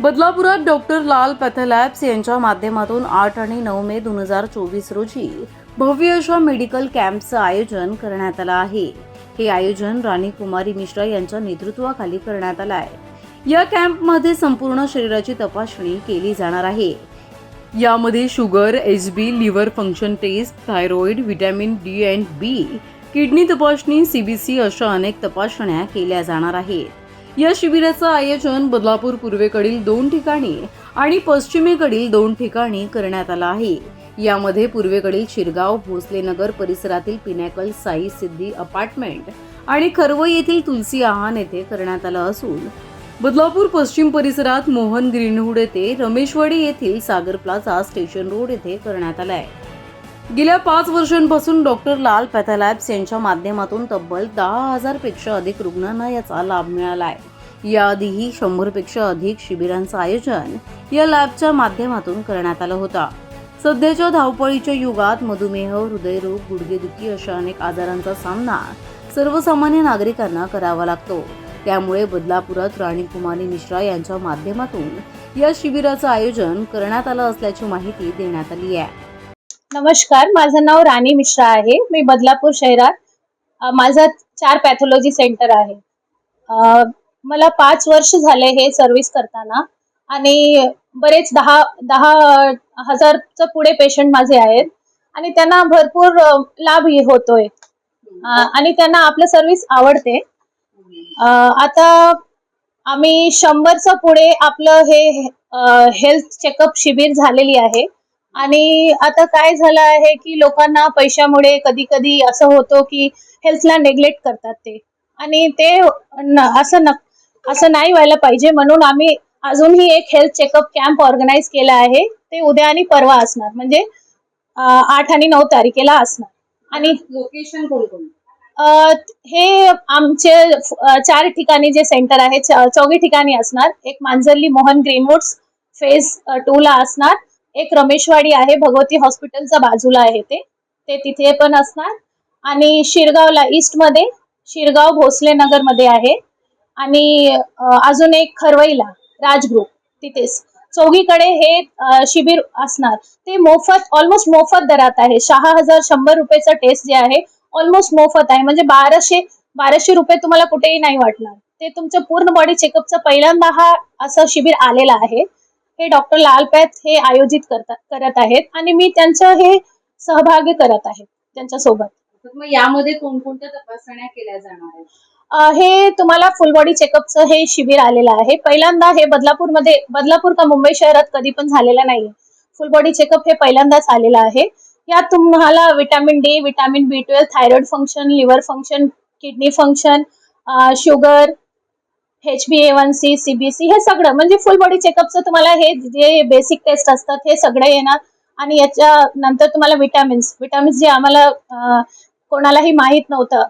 बदलापुरात doctor लाल PathLabs यांच्या माध्यमातून आठ आणि नऊ मे दोन हजार चोवीस रोजी भव्य अशा मेडिकल कॅम्पचं आयोजन करण्यात आलं आहे. हे आयोजन राणी कुमारी मिश्रा यांच्या नेतृत्वाखाली करण्यात आलं आहे. या कॅम्पमध्ये संपूर्ण शरीराची तपासणी केली जाणार आहे. यामध्ये sugar H B liver function test thyroid vitamin D and B kidney तपासणी सीबीसी अशा अनेक तपासण्या केल्या जाणार आहेत. या शिबिराचं आयोजन बदलापूर पूर्वेकडील दोन ठिकाणी आणि पश्चिमेकडील दोन ठिकाणी करण्यात आलं आहे. यामध्ये पूर्वेकडील शिरगाव भोसलेनगर परिसरातील पिनॅकल साई सिद्धी अपार्टमेंट आणि खरवई येथील तुलसी आहान येथे करण्यात आलं असून बदलापूर पश्चिम परिसरात मोहन ग्रीनहूड येथे रमेशवाडी येथील सागर प्लाझा स्टेशन रोड येथे करण्यात आला आहे गेल्या पाच वर्षांपासून डॉक्टर लाल पॅथलॅब्स यांच्या माध्यमातून तब्बल दहा हजारपेक्षा अधिक रुग्णांना याचा लाभ मिळाला आहे. याआधीही शंभरपेक्षा अधिक शिबिरांचं आयोजन या लॅबच्या माध्यमातून करण्यात आलं होतं. सध्याच्या धावपळीच्या युगात मधुमेह हृदयरोग गुडघेदुखी अशा अनेक आजारांचा सामना सर्वसामान्य नागरिकांना करावा लागतो. त्यामुळे बदलापुरात राणी कुमारी मिश्रा यांच्या माध्यमातून या शिबिराचं आयोजन करण्यात आलं असल्याची माहिती देण्यात आली आहे. नमस्कार माझं नाव राणी मिश्रा आहे. मी बदलापूर शहरात माझा माझं चार पॅथॉलॉजी सेंटर आहे. मला पाच वर्ष झाले हे सर्व्हिस करताना आणि बरेच दहा दहा हजारचं पुढे पेशंट माझे आहेत आणि त्यांना भरपूर लाभ होतोय. आणि त्यांना आपलं सर्व्हिस आवडते. आता आम्ही शंभरचं पुढे आपलं हे हेल्थ चेकअप शिबिर झालेली आहे. आणि आता काय झालं आहे की लोकांना पैशामुळे कधी कधी असं होतं की हेल्थला नेग्लेक्ट करतात ते. आणि ते असं न असं नाही व्हायला पाहिजे म्हणून आम्ही अजूनही एक हेल्थ चेकअप कॅम्प ऑर्गनाईज केला आहे. ते उद्या आणि परवा असणार. म्हणजे आठ आणि नऊ तारखेला असणार. आणि लोकेशन कोण हे आमचे चार ठिकाणी जे सेंटर आहे चौघी ठिकाणी असणार. एक Manjarli Mohan Greenwoods phase two ला असणार. एक रमेशवाडी आहे भगवती हॉस्पिटलच्या बाजूला आहे ते. ते तिथे पण असणार. आणि शिरगावला ईस्टमध्ये शिरगाव भोसले नगरमध्ये आहे. आणि अजून एक खरवईला राजगृह तिथेच. चौघीकडे हे शिबिर असणार. ते मोफत ऑलमोस्ट मोफत दरात आहे. सहा हजार शंभर रुपयेचा टेस्ट जे आहे ऑलमोस्ट मोफत आहे. म्हणजे बाराशे बाराशे रुपये तुम्हाला कुठेही नाही वाटणार. ते तुमचं पूर्ण बॉडी चेकअपचं पहिल्यांदा हा असं शिबिर आलेला आहे. हे डॉक्टर लालपॅथ हे आयोजित करतात करत आहेत. आणि मी त्यांचं हे सहभागी करत आहे त्यांच्यासोबत मग यामध्ये कोणकोणत्या तपासण्या केल्या जाणार आहेत? हे तुम्हाला फुल बॉडी चेकअपचं हे शिबिर आलेलं आहे. पहिल्यांदा हे बदलापूरमध्ये बदलापूर का मुंबई शहरात कधी पण झालेलं नाही फुल बॉडी चेकअप हे पहिल्यांदाच आलेलं आहे. यात तुम्हाला vitamin D vitamin B twelve thyroid function liver function kidney function sugar H B A one C CBC हे सगळं म्हणजे फुल बॉडी चेकअपचं तुम्हाला हे जे बेसिक टेस्ट असतात हे सगळे येणार. आणि याच्या नंतर तुम्हाला विटॅमिन्स विटॅमिन्स जे आम्हाला कोणालाही माहीत नव्हतं.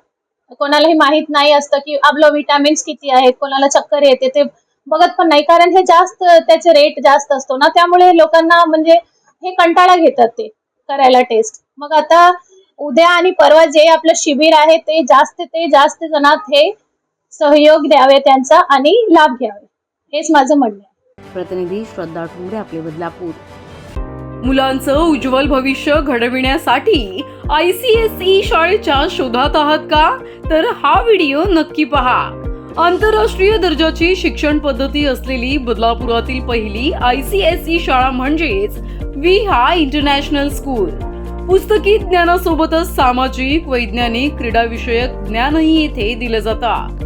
कोणालाही माहीत नाही असतं की आपलं विटॅमिन्स किती आहेत कोणाला चक्कर येते ते बघत पण नाही. कारण हे जास्त त्याचे रेट जास्त असतो ना त्यामुळे लोकांना म्हणजे हे कंटाळा घेतात ते करायला टेस्ट मग आता उद्या आणि परवा जे आपलं शिबिर आहे ते जास्त ते जास्त जणात हे सहयोग द्यावे त्यांचा आणि लाभ घ्यावे. हेच माझं म्हणणं आहे. प्रतिनिधी श्रद्धा ठोंबरे आपले बदलापूर. मुलांचं उज्ज्वल भविष्य घडविण्यासाठी आय सी एस ई शाळेच्या शोधात आहात का? तर हा व्हिडिओ नक्की पहा. आंतरराष्ट्रीय दर्जाची शिक्षण पद्धती असलेली बदलापुरातील पहिली आय सी एस ई शाळा म्हणजेच विहा इंटरनॅशनल स्कूल. पुस्तकी ज्ञानासोबतच सामाजिक वैज्ञानिक क्रीडाविषयक ज्ञानही येथे दिलं जातं.